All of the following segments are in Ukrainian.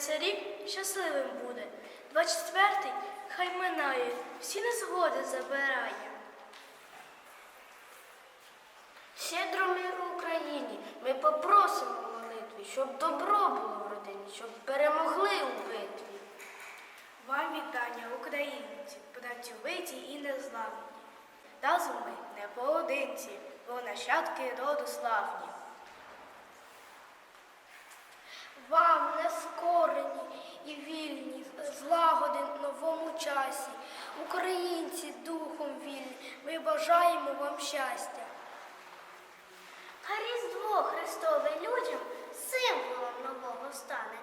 цей рік щасливим буде. 24-й хай минає, всі незгоди забирає. Щедро миру Україні, ми попросимо молитві, щоб добро було в родині, щоб перемогли у битві. Вам вітання, українці, працьовиті і незламні. Разом ми не поодинці, бо нащадки роду славні. Вам нескорені і вільні, злагоди новому часі. Українці духом вільні, ми бажаємо вам щастя. Хай Різдво Христове людям символом нового стане.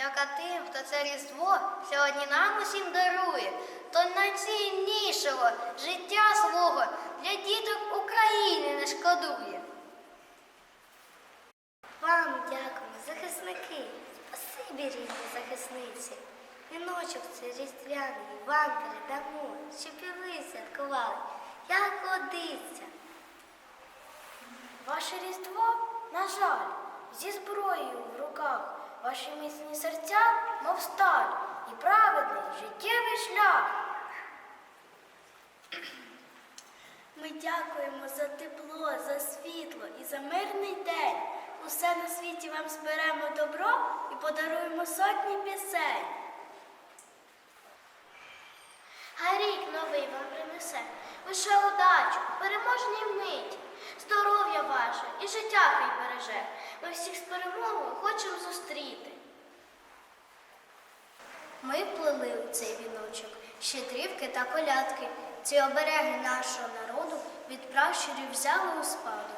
Подяка тим, хто це Різдво сьогодні нам усім дарує, то найціннішого життя свого для діток України не шкодує. Вам дякуємо, захисники, спасибі рідні захисниці. Віночок це різдвяний вам передамо, щоб і ви святкували, як годиться. Ваше Різдво, на жаль, зі зброєю в руках, ваші міцні серця, мов сталь, і праведний життєвий шлях. Ми дякуємо за тепло, за світло і за мирний день. Усе на світі вам зберемо добро і подаруємо сотні пісень. А рік новий вам принесе лише удачу, переможній миті, здоров'я і життя хай береже. Ми всіх з перемогою хочемо зустріти. Ми плели у цей віночок щедрівки та колядки. Ці обереги нашого народу від пращурів взяли у спадок.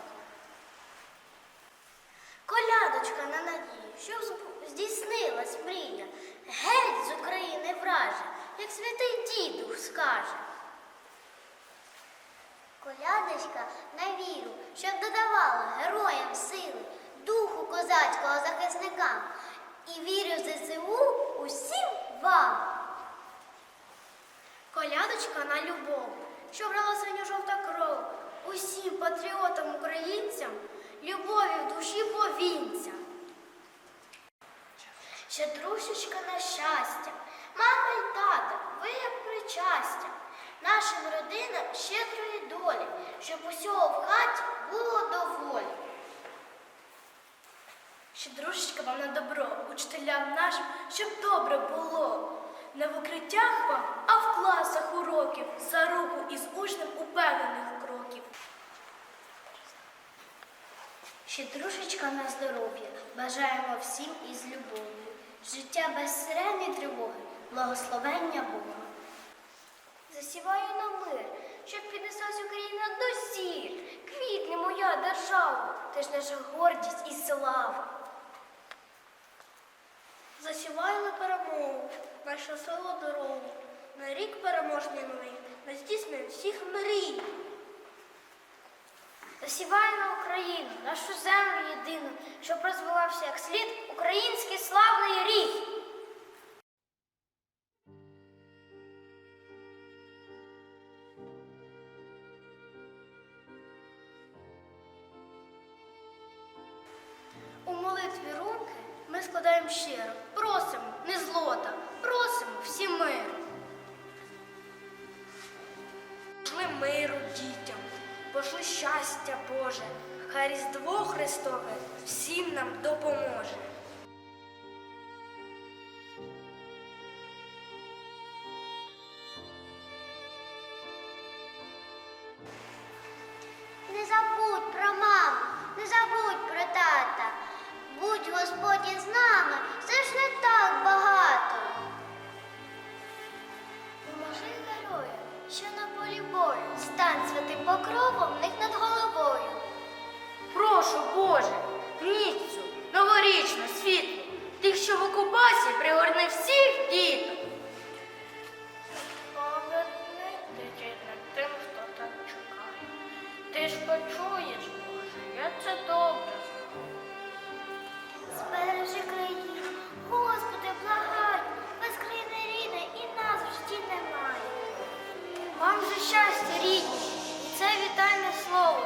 Колядочка на надію, збу- здійснилась мрія. Геть з України враже, як святий діду скаже. Колядочка на віру, щоб додавала героям сили, духу козацького захисникам і вірю в ЗСУ усім вам. Колядочка на любов, що брала синьо-жовта кров. Усім патріотам українцям любові в душі повінця. Щедрушечка на щастя, мама й тата, ви як причастя, нашим родинам щедрої долі, щоб усього в хаті було доволі. Щедрушечка вам на добро, учителям нашим, щоб добре було. Не в укриттях вам, а в класах уроків, за руку із учнем упевнених кроків. Щедрушечка на здоров'я, бажаємо всім із любов'ю. Життя без сирени тривоги, благословення Бога. Засіваю на мир, щоб піднеслась Україна до зір. Квітне моя держава, ти ж наша гордість і слава. Засіваю на перемогу, нашу село дорогу. На рік переможний новий, на здійснення всіх мрій. Засіваю на Україну, нашу землю єдину, щоб розвивався як слід український славний рік. Ми щиро, просимо не злота, просимо всі миру. Пошли миру дітям, пошли щастя Боже, хай Різдво Христове всім нам допоможе. свободі з нами, це ж не так багато. Поможи героям, що на полі бою, стань святим покровом в них над головою. Прошу, Боже, ніцю, новорічну світлу, тих, що в окупації пригорни всіх діток. Ти ж почуєш, Боже, я це добре бережи Господи, благай, без рідне і нас в житті немає. Вам же щастя, рідні, і це вітальне слово.